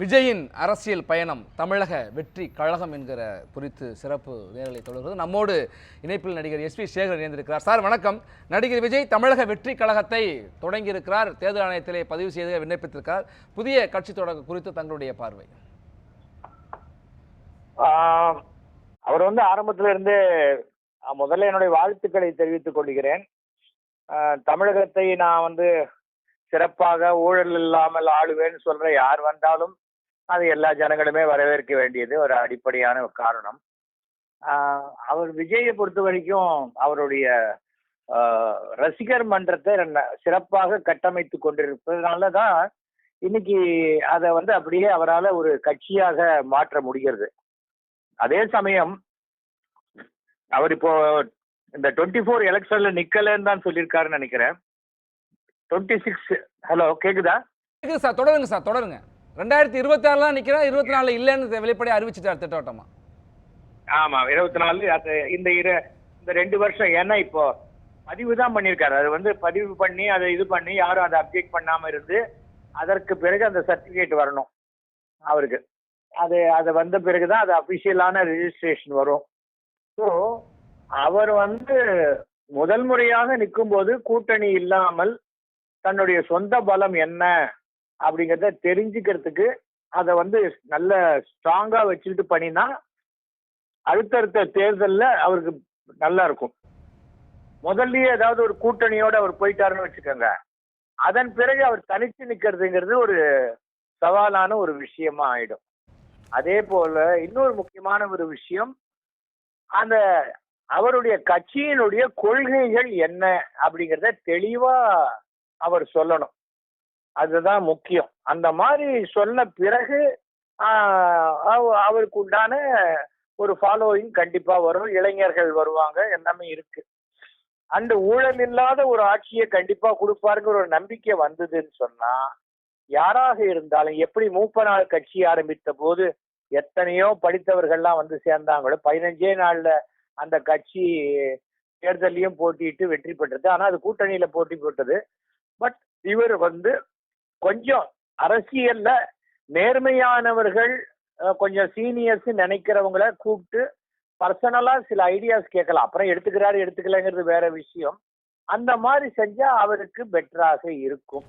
விஜயின் அரசியல் பயணம் தமிழக வெற்றி கழகம் என்கிற குறித்து சிறப்பு நேரலை தொடர்கிறது. நம்மோடு இணைப்பில் நடிகர் எஸ் பி சேகர் இணைந்திருக்கிறார். சார் வணக்கம். நடிகர் விஜய் தமிழக வெற்றி கழகத்தை தொடங்கியிருக்கிறார். தேர்தல் ஆணையத்திலே பதிவு செய்து விண்ணப்பித்திருக்கிறார். புதிய கட்சி தொடக்க குறித்து தங்களுடைய பார்வை. ஆஹ் அவர் வந்து ஆரம்பத்துல இருந்து அஹ், முதல்ல என்னுடைய வாழ்த்துக்களை தெரிவித்துக் கொள்கிறேன். ஆஹ், தமிழகத்தை நான் வந்து சிறப்பாக ஊழல் இல்லாமல் ஆளுவேன்னு சொல்ற யார் வந்தாலும் அது எல்லா ஜனங்களுமே வரவேற்க வேண்டியது ஒரு அடிப்படையான ஒரு காரணம் அவர் விஜயை பொறுத்த வரைக்கும் அவருடைய ரசிகர் மன்றத்தை சிறப்பாக கட்டமைத்து கொண்டிருப்பதனால தான் இன்னைக்கு அதை வந்து அப்படியே அவரால் ஒரு கட்சியாக மாற்ற முடிகிறது. அதே சமயம் அவர் இப்போ இந்த டுவெண்ட்டி ஃபோர் எலெக்ஷன்ல நிக்கலன்னு தான் சொல்லியிருக்காருன்னு நினைக்கிறேன். டுவெண்ட்டி சிக்ஸ் ஹலோ கேக்குதா? இருக்குது சார் தொடருங்க சார் தொடருங்க. ரெண்டாயிரத்தி இருபத்தி ஆறுலாம் நிற்கிறேன் இருபத்தி நாலு இல்லைன்னு வெளிப்படையாக அறிவிச்சிட்டார் திட்டவட்டமா. ஆமா இருபத்தி நாலு அது இந்த இரு இந்த ரெண்டு வருஷம் ஏன்னா இப்போ பதிவு தான் பண்ணியிருக்காரு. அது வந்து பதிவு பண்ணி அதை இது பண்ணி யாரும் அதை அப்டேட் பண்ணாம இருந்து அதற்கு பிறகு அந்த சர்டிபிகேட் வரணும் அவருக்கு. அது அது வந்த பிறகுதான் அது அபிஷியலான ரிஜிஸ்ட்ரேஷன் வரும். ஸோ அவர் வந்து முதல் முறையாக நிற்கும்போது கூட்டணி இல்லாமல் தன்னுடைய சொந்த பலம் என்ன அப்படிங்கிறத தெரிஞ்சுக்கிறதுக்கு அதை வந்து நல்ல ஸ்ட்ராங்கா வச்சுக்கிட்டு பண்ணினா அடுத்தடுத்த தேர்தலில் அவருக்கு நல்லா இருக்கும் முதல்லயே ஏதாவது ஒரு கூட்டணியோட அவர் போயிட்டாருன்னு வச்சுக்கோங்க. அதன் பிறகு அவர் தனித்து நிற்கிறதுங்கிறது ஒரு சவாலான ஒரு விஷயமா ஆயிடும். அதே போல இன்னொரு முக்கியமான ஒரு விஷயம் அந்த அவருடைய கட்சியினுடைய கொள்கைகள் என்ன அப்படிங்கிறத தெளிவா அவர் சொல்லணும். அதுதான் முக்கியம். அந்த மாதிரி சொன்ன பிறகு ஆஹ், அவருக்கு உண்டான ஒரு ஃபாலோயிங் கண்டிப்பா வரும். இளைஞர்கள் வருவாங்க எல்லாமே இருக்கு. அந்த ஊழல் இல்லாத ஒரு ஆட்சியை கண்டிப்பா கொடுப்பாருங்கிற ஒரு நம்பிக்கை வந்ததுன்னு சொன்னா யாராக இருந்தாலும் எப்படி மூப்ப நாள் கட்சி ஆரம்பித்த போது எத்தனையோ படித்தவர்கள்லாம் வந்து சேர்ந்தாங்களோ பதினஞ்சே நாள்ல அந்த கட்சி தேர்தலையும் போட்டியிட்டு வெற்றி பெற்றது. ஆனா அது கூட்டணியில போட்டி போட்டது. பட் இவர் வந்து கொஞ்சம் அரசியல்ல நேர்மையானவர்கள் கொஞ்சம் சீனியர்ஸ் நினைக்கிறவங்கள கூப்பிட்டு பர்சனலா சில ஐடியாஸ் கேட்கலாம். அப்புறம் எடுத்துக்கிறாரு எடுத்துக்கலைங்கிறது வேற விஷயம். அந்த மாதிரி செஞ்சா அவருக்கு பெட்டராக இருக்கும்.